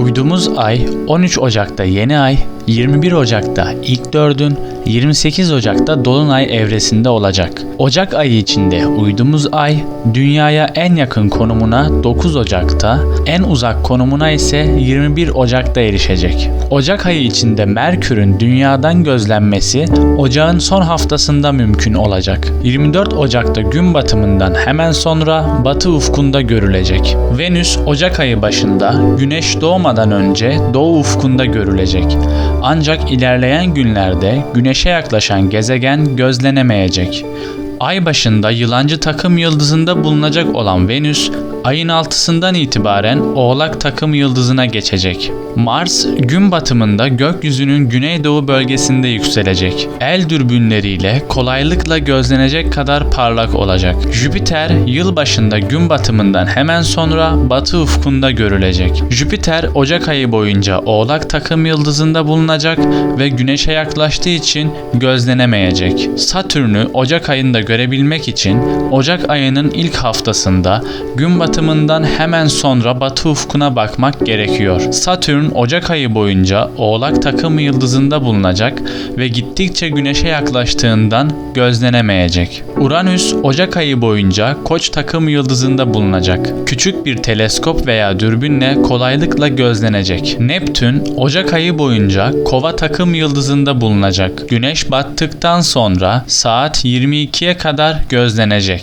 Uydumuz ay 13 Ocak'ta yeni ay, 21 Ocak'ta ilk dördün, 28 Ocak'ta dolunay evresinde olacak. Ocak ayı içinde uydumuz ay dünyaya en yakın konumuna 9 Ocak'ta, en uzak konumuna ise 21 Ocak'ta erişecek. Ocak ayı içinde Merkür'ün dünyadan gözlenmesi ocağın son haftasında mümkün olacak. 24 Ocak'ta gün batımından hemen sonra batı ufkunda görülecek. Venüs Ocak ayı başında güneş doğmadan önce doğu ufkunda görülecek. Ancak ilerleyen günlerde güneşe yaklaşan gezegen gözlenemeyecek. Ay başında yılancı takım yıldızında bulunacak olan Venüs, ayın altısından itibaren Oğlak takım yıldızına geçecek. Mars, gün batımında gökyüzünün güneydoğu bölgesinde yükselecek. El dürbünleriyle kolaylıkla gözlenecek kadar parlak olacak. Jüpiter, yıl başında gün batımından hemen sonra batı ufkunda görülecek. Jüpiter, Ocak ayı boyunca Oğlak takım yıldızında bulunacak ve güneşe yaklaştığı için gözlenemeyecek. Satürn'ü Ocak ayında görebilmek için Ocak ayının ilk haftasında gün batımından hemen sonra batı ufkuna bakmak gerekiyor. Satürn Ocak ayı boyunca Oğlak takım yıldızında bulunacak ve gittikçe güneşe yaklaştığından gözlenemeyecek. Uranüs Ocak ayı boyunca Koç takım yıldızında bulunacak. Küçük bir teleskop veya dürbünle kolaylıkla gözlenecek. Neptün Ocak ayı boyunca Kova takım yıldızında bulunacak. Güneş battıktan sonra saat 22'ye kadar gözlenecek.